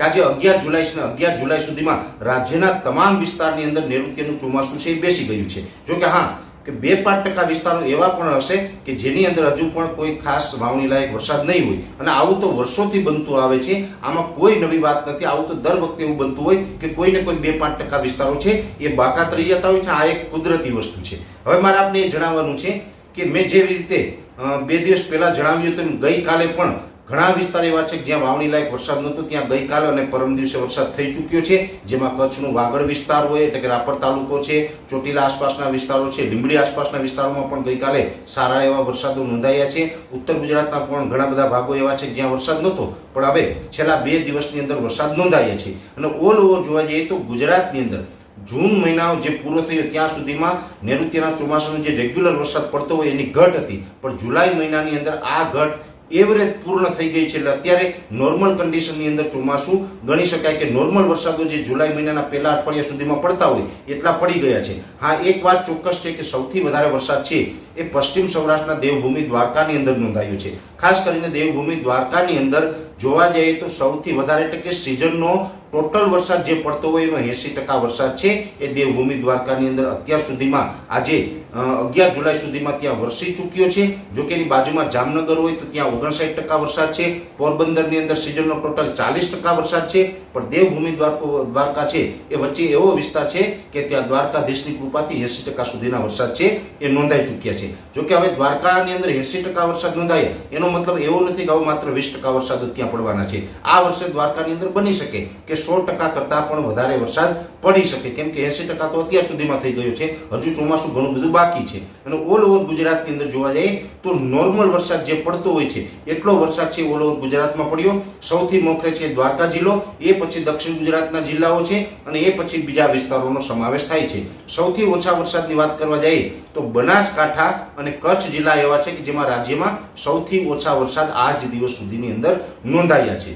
આજે અગિયાર જુલાઈ અગિયાર જુલાઈ સુધીમાં રાજ્યના તમામ વિસ્તારની અંદર નૈઋત્યનું ચોમાસું છે એ બેસી ગયું છે. જો કે હા, કે બે પાંચ ટકા વિસ્તારો એવા પણ હશે કે જેની અંદર હજુ પણ કોઈ ખાસ વાવણી લાયક વરસાદ નહીં હોય. અને આવું તો વર્ષોથી બનતું આવે છે, આમાં કોઈ નવી વાત નથી, આવું તો દર વખતે એવું બનતું હોય કે કોઈને કોઈ બે પાંચ ટકા વિસ્તારો છે એ બાકાત રહી જતા હોય છે, આ એક કુદરતી વસ્તુ છે. હવે મારે આપને એ જણાવવાનું છે કે મેં જેવી રીતે બે દિવસ પહેલા જણાવ્યું તેમ ગઈકાલે પણ ઘણા વિસ્તાર એવા છે જ્યાં વાવણી લાયક વરસાદ નહોતો, ત્યાં ગઈકાલે અને પરમ દિવસે વરસાદ થઈ ચૂક્યો છે, જેમાં કચ્છનું વાગડ વિસ્તાર હોય એટલે કે રાપર તાલુકો છે, ચોટીલા આસપાસના વિસ્તારો છે, લીંબડી આસપાસના વિસ્તારોમાં પણ ગઈકાલે સારા એવા વરસાદો નોંધાયા છે. ઉત્તર ગુજરાતના પણ ઘણા બધા ભાગો એવા છે જ્યાં વરસાદ નહોતો, પણ હવે છેલ્લા બે દિવસની અંદર વરસાદ નોંધાયા છે. અને ઓલ ઓવર જોવા જઈએ તો ગુજરાતની અંદર જૂન મહિનાઓ જે પૂરો થયો ત્યાં સુધીમાં નૈઋત્યના ચોમાસાનો જે રેગ્યુલર વરસાદ પડતો હોય એની ઘટ હતી, પણ જુલાઈ મહિનાની અંદર આ ઘટ એવરેજ પૂર્ણ થઈ ગઈ છે એટલે અત્યારે નોર્મલ કન્ડિશનની અંદર ચોમાસું ગણી શકાય કે નોર્મલ વરસાદો જે જુલાઈ મહિનાના પહેલા અઠવાડિયા સુધીમાં પડતા હોય એટલા પડી ગયા છે. હા, એક વાત ચોક્કસ છે કે સૌથી વધારે વરસાદ છે એ પશ્ચિમ સૌરાષ્ટ્રના દેવભૂમિ દ્વારકાની અંદર નોંધાયો છે. ખાસ કરીને દેવભૂમિ દ્વારકાની અંદર જોવા જઈએ તો સૌથી વધારે એટલે કે સિઝનનો ટોટલ વરસાદ જે પડતો હોય એનો એસી ટકા વરસાદ છે. એ દેવભૂમિ દ્વારકાની અંદર અત્યાર સુધીમાં આજે અગિયાર જુલાઈ સુધીમાં ત્યાં વરસી ચૂક્યો છે. જો કે એની બાજુમાં જામનગર હોય તો ત્યાં ઓગણસાઠ ટકા વરસાદ છે. પોરબંદરની અંદર સિઝનનો ટોટલ ચાલીસ ટકા વરસાદ છે. પણ દેવભૂમિ દ્વારકો છે એ વચ્ચે એવો વિસ્તાર છે કે ત્યાં દ્વારકાધીશની કૃપાથી એસી ટકા સુધીના વરસાદ છે એ નોંધાઈ ચૂક્યા છે. જો કે હવે દ્વારકાની અંદર એસી ટકા વરસાદ નોંધાય, એનો મતલબ એવો નથી કે હવે માત્ર વીસ ટકા વરસાદ જ ત્યાં પડવાના છે. આ વર્ષે દ્વારકાની અંદર બની શકે કે સો ટકા કરતા પણ વધારે વરસાદ પડી શકે. કેમ કે એસી તો અત્યાર સુધીમાં થઈ ગયો છે. હજુ ચોમાસું ઘણું બધું બાકી છે. અને ઓલ ઓવર ગુજરાતની અંદર જોવા જઈએ તો નોર્મલ વરસાદ જે પડતો હોય છે, એટલો વરસાદ છે ઓલ ઓવર ગુજરાતમાં પડ્યો. સૌથી મોખરે છે દ્વારકા જિલ્લો, એ પછી દક્ષિણ ગુજરાતના જિલ્લાઓ છે અને એ પછી બીજા વિસ્તારોનો સમાવેશ થાય છે. સૌથી ઓછા વરસાદની વાત કરવા જઈએ તો બનાસકાંઠા અને કચ્છ જિલ્લા એવા છે કે જેમાં રાજ્યમાં સૌથી ઓછા વરસાદ આ જ દિવસ સુધીની અંદર નોંધાયા છે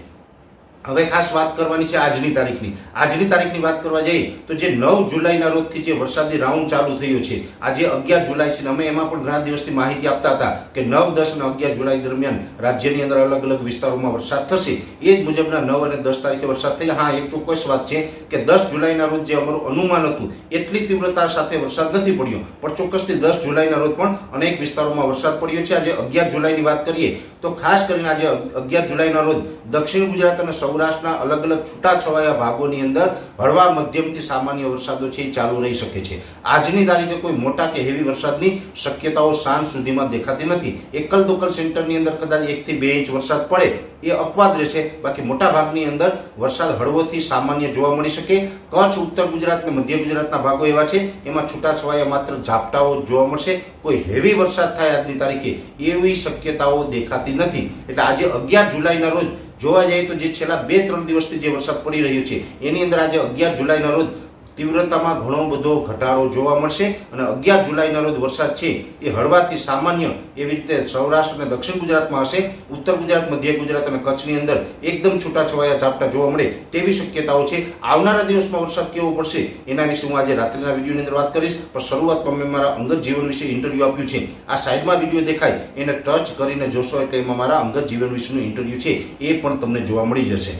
હવે ખાસ વાત કરવાની છે આજની તારીખની. આજની તારીખની વાત કરવા જઈએ તો જે નવ જુલાઈના રોજથી જે વરસાદી રાઉન્ડ ચાલુ થયો છે, આજે અગિયાર જુલાઈ છે અમે એમાં પણ ઘણા દિવસથી માહિતી આપતા હતા કે નવ, દસ અને અગિયાર જુલાઈ દરમિયાન રાજ્યની અંદર અલગ અલગ વિસ્તારોમાં વરસાદ થશે. એ જ મુજબના નવ અને દસ તારીખે વરસાદ થઈ હા, એક ચોક્કસ વાત છે કે દસ જુલાઈના રોજ જે અમારું અનુમાન હતું, એટલી તીવ્રતા સાથે વરસાદ નથી પડ્યો. પણ ચોક્કસથી દસ જુલાઈના રોજ પણ અનેક વિસ્તારોમાં વરસાદ પડ્યો છે. આજે અગિયાર જુલાઈની વાત કરીએ તો ખાસ કરીને આજે અગિયાર જુલાઈના રોજ દક્ષિણ ગુજરાત અને સૌરાષ્ટ્રના અલગ અલગ છૂટાછવાયા ભાગોની અંદર હળવા મધ્યમથી સામાન્ય વરસાદો છે, એ ચાલુ રહી શકે છે. આજની તારીખે કોઈ મોટા કે હેવી વરસાદની શક્યતાઓ સાંજ સુધીમાં દેખાતી નથી. એકલ દોકલ સેન્ટરની અંદર કદાચ એકથી બે ઇંચ વરસાદ પડે, એ અપવાદ રહેશે. બાકી મોટા ભાગની અંદર વરસાદ હળવોથી સામાન્ય જોવા મળી શકે. કચ્છ, ઉત્તર ગુજરાત અને મધ્ય ગુજરાતના ભાગો એવા છે, એમાં છૂટાછવાયા માત્ર ઝાપટાઓ જોવા મળશે. કોઈ હેવી વરસાદ થાય આજની તારીખે, એવી શક્યતાઓ દેખાતી નથી. એટલે આજે અગિયાર જુલાઈના રોજ જોવા જઈએ તો જે છેલ્લા બે ત્રણ દિવસથી જે વરસાદ પડી રહ્યો છે, એની અંદર આજે અગિયાર જુલાઈના રોજ તીવ્રતામાં ઘણો બધો ઘટાડો જોવા મળશે અને અગિયાર જુલાઈના રોજ વરસાદ છે એ હળવાથી સામાન્ય એવી રીતે સૌરાષ્ટ્ર અને દક્ષિણ ગુજરાતમાં હશે, ઉત્તર ગુજરાત, મધ્ય ગુજરાત અને કચ્છની અંદર એકદમ છૂટાછવાયા ઝાપટા જોવા મળે તેવી શક્યતાઓ છે. આવનારા દિવસમાં વરસાદ કેવો પડશે એના વિશે હું આજે રાત્રિના વિડીયોની અંદર વાત કરીશ. પણ શરૂઆતમાં મેં મારા અંગત જીવન વિશે ઇન્ટરવ્યુ આપ્યું છે. આ સાઈડમાં વીડિયો દેખાય, એને ટચ કરીને જોશો એટલે એમાં મારા અંગત જીવન વિશેનું ઇન્ટરવ્યુ છે એ પણ તમને જોવા મળી જશે.